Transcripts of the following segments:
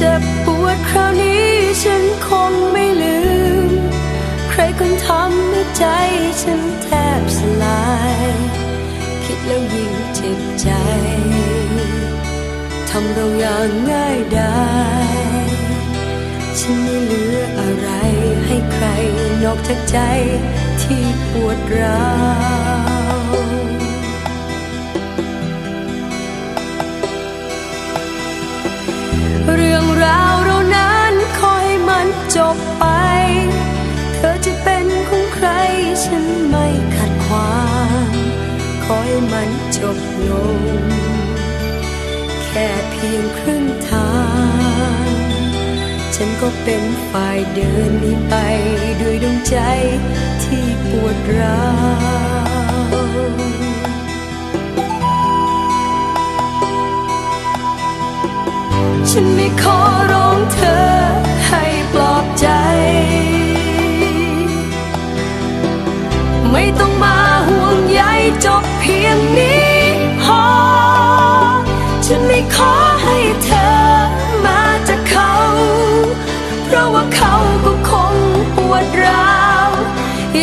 เจ็บปวดคราวนี้ฉันคงไม่ลืม ใครคนทำให้ใจฉันแทบสลาย คิดแล้วยิ่งเจ็บใจทำเราอย่างง่ายดายฉันไม่เหลืออะไรให้ใครนอกจากใจที่ปวดร้าวเรื่องราวเรานั้นคอยมันจบไป เธอจะเป็นของใครฉันไม่ขัดขวาง อให้มันจบลง แค่เพียงครึ่งทาง ฉันก็เป็นฝ่ายเดินนี้ไป ด้วยดวงใจที่ปวดร้าวฉันไม่ขอร้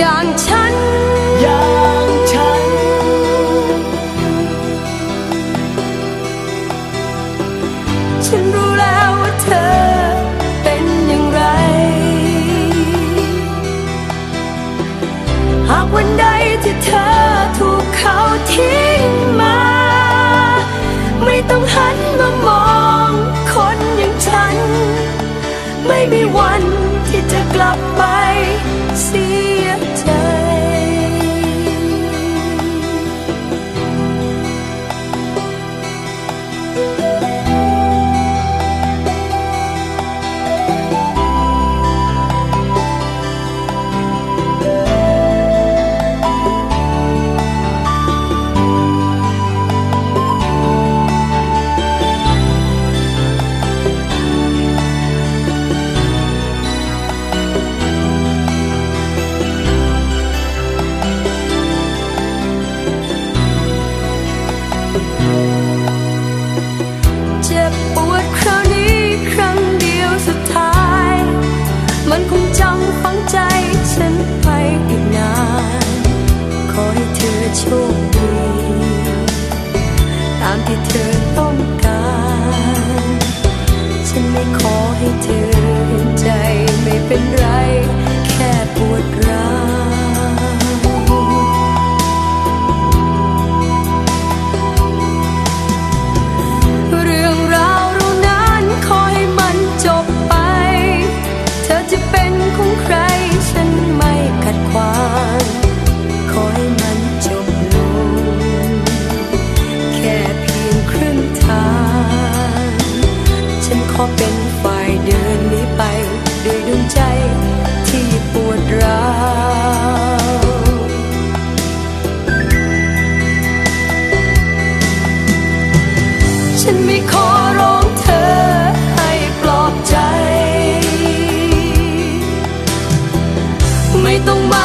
อ จ็บปวดคราวนี้ครั้งเดียวสุดท้าย มันคงจำฝังใจฉันไปอีกนาน ขอให้เธอโชคดี ตามที่เธอต้องการ ฉันไม่ขอให้เธอเห็นใจไม่เป็นไร ขอเป็นฝ่ายเดินหนีไป ด้วยดวงใจที่ปวดร้าวฉันไม่ขอร้องเธอให้ปลอบใจ ไม่ต้องมา